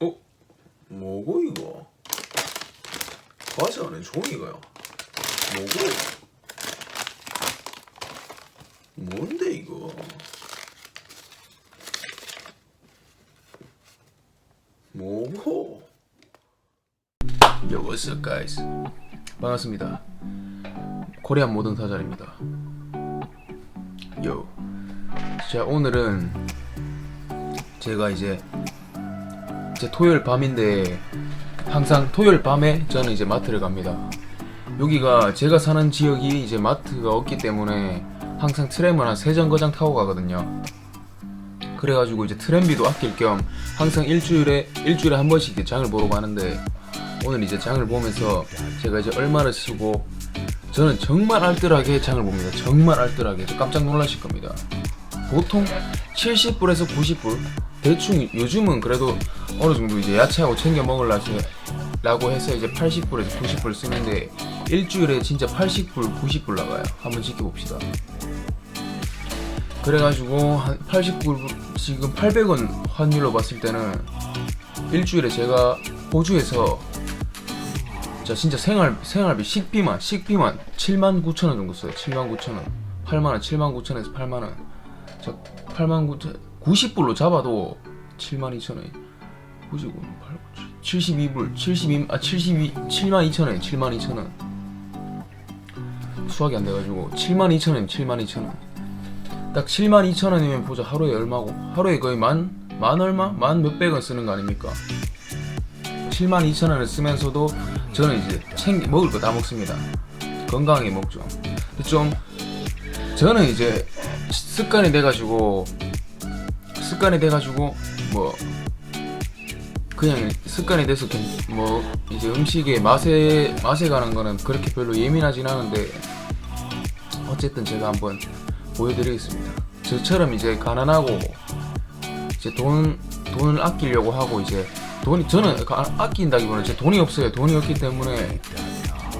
어? 뭐고 이거? 과자 안에 종이가요. 뭐고? 뭔데 이거? 뭐고? Yo, what's up, guys? 반갑습니다. 코리안 모던 사자입니다. Yo. 자, 오늘은 제가 이제 이제 토요일 밤인데 항상 토요일 밤에 저는 이제 마트를 갑니다. 여기가 제가 사는 지역이 이제 마트가 없기 때문에 항상 트램을 한 세 정거장 타고 가거든요. 그래가지고 이제 트램비도 아낄 겸 항상 일주일에 일주일에 한 번씩 장을 보러 가는데 오늘 이제 장을 보면서 제가 이제 얼마를 쓰고 저는 정말 알뜰하게 장을 봅니다. 정말 알뜰하게 저 깜짝 놀라실 겁니다. 보통 70불에서 90불. 대충 요즘은 그래도 어느 정도 이제 야채하고 챙겨 먹으려고 해서 이제 80불에서 90불 쓰는데 일주일에 진짜 80불 90불 나가요. 한번 지켜봅시다. 그래가지고 한 80불 지금 800원 환율로 봤을 때는 일주일에 제가 호주에서 자 진짜 생활 생활비 식비만 식비만 7만 9천 원 정도 써요. 7만 9천 원. 8만 원 7만 9천에서 8만 원 자, 8만 9천 90불로 잡아도 7만 2천 원 99, 8, 72불 72, 아 72, 7만 2천 원 7만 2천 원. 수학이 안 돼가지고 7만 2천 원 7만 2천 원 딱 7만 2천 원이면 보자. 하루에 얼마고? 하루에 거의 만, 만 얼마? 만 몇백 원 쓰는 거 아닙니까? 7만 2천 원을 쓰면서도 저는 이제 챙기 먹을 거 다 먹습니다. 건강하게 먹죠. 좀 저는 이제 습관이 돼가지고 습관이 돼가지고 뭐 그냥 습관이 돼서 괜- 뭐 이제 음식의 맛에 맛에 관한 거는 그렇게 별로 예민하진 않은데 어쨌든 제가 한번 보여드리겠습니다. 저처럼 이제 가난하고 이제 돈 돈을 아끼려고 하고 이제 돈이 저는 가- 아낀다기보다는 제 돈이 없어요. 돈이 없기 때문에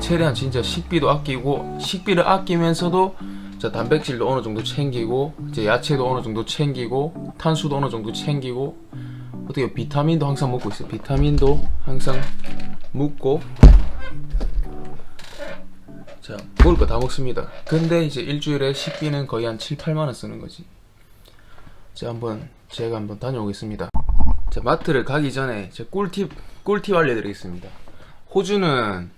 최대한 진짜 식비도 아끼고 식비를 아끼면서도 자 단백질도 어느 정도 챙기고 이제 야채도 어느 정도 챙기고 탄수도 어느 정도 챙기고 어떻게 비타민도 항상 먹고 있어요. 비타민도 항상 먹고 자 먹을 거 다 먹습니다. 근데 이제 일주일에 식비는 거의 한 7, 8만 원 쓰는 거지. 자 한번 제가 한번 다녀오겠습니다. 자 마트를 가기 전에 제 꿀팁 꿀팁 알려드리겠습니다. 호주는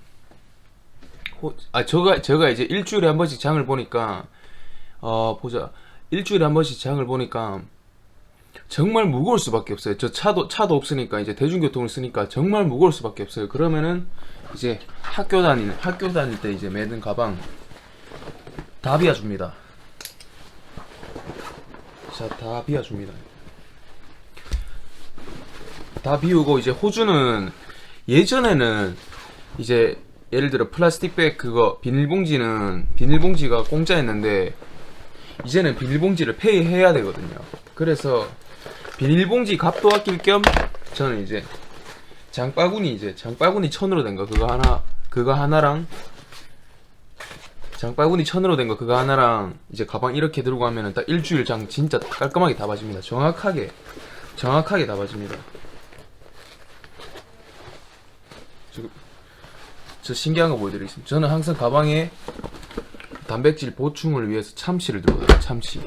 호, 아 저가 제가 이제 일주일에 한 번씩 장을 보니까 어 보자 일주일에 한 번씩 장을 보니까 정말 무거울 수밖에 없어요. 저 차도 차도 없으니까 이제 대중교통을 쓰니까 정말 무거울 수밖에 없어요. 그러면은 이제 학교 다니는 학교 다닐 때 이제 매든 가방 다 비워 줍니다. 자, 다 비워 줍니다. 다 비우고 이제 호주는 예전에는 이제 예를 들어 플라스틱백 그거 비닐봉지는 비닐봉지가 공짜였는데 이제는 비닐봉지를 페이해야 되거든요. 그래서 비닐봉지 값도 아낄 겸 저는 이제 장바구니 이제 장바구니 천으로 된 거 그거 하나 그거 하나랑 장바구니 천으로 된 거 그거 하나랑 이제 가방 이렇게 들고 가면은 딱 일주일 장 진짜 깔끔하게 다 봐집니다. 정확하게 정확하게 다 봐집니다. 지금 저 신기한 거 보여드리겠습니다. 저는 항상 가방에 단백질 보충을 위해서 참치를 다녀요. 참치.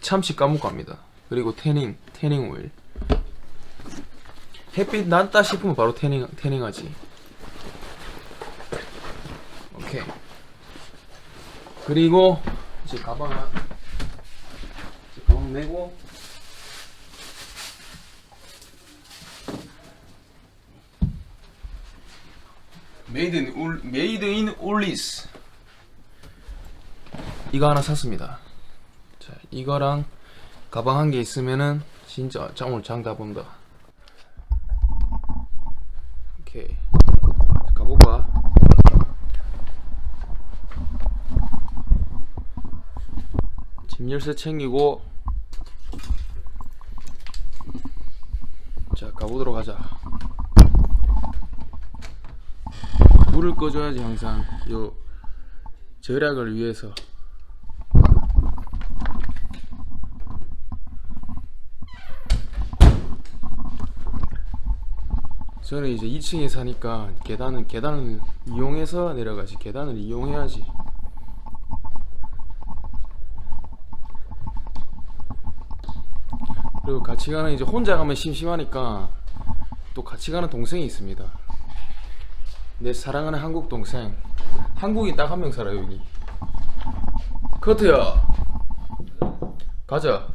참치 까먹고 갑니다. 그리고 태닝, 태닝 오일. 햇빛 난다 싶으면 바로 태닝, 태닝하지. 오케이. 그리고 이제 가방 이제 가방 메고 메이드 인울 메이드 인 올리스 이거 하나 샀습니다. 자, 이거랑 가방 한 개 있으면은 진짜 짱 오늘 장다 본다. 오케이. 가볼까? 짐 열쇠 챙기고 자 가보도록 하자. 불을 꺼줘야지 항상 요 절약을 위해서 저는 이제 2층에 사니까 계단은 계단을 이용해서 내려가지 계단을 이용해야지. 그리고 같이 가는 이제 혼자 가면 심심하니까 또 같이 가는 동생이 있습니다. 내 사랑하는 한국 동생. 한국인 딱 한 명 살아요 여기. 커트야! 가자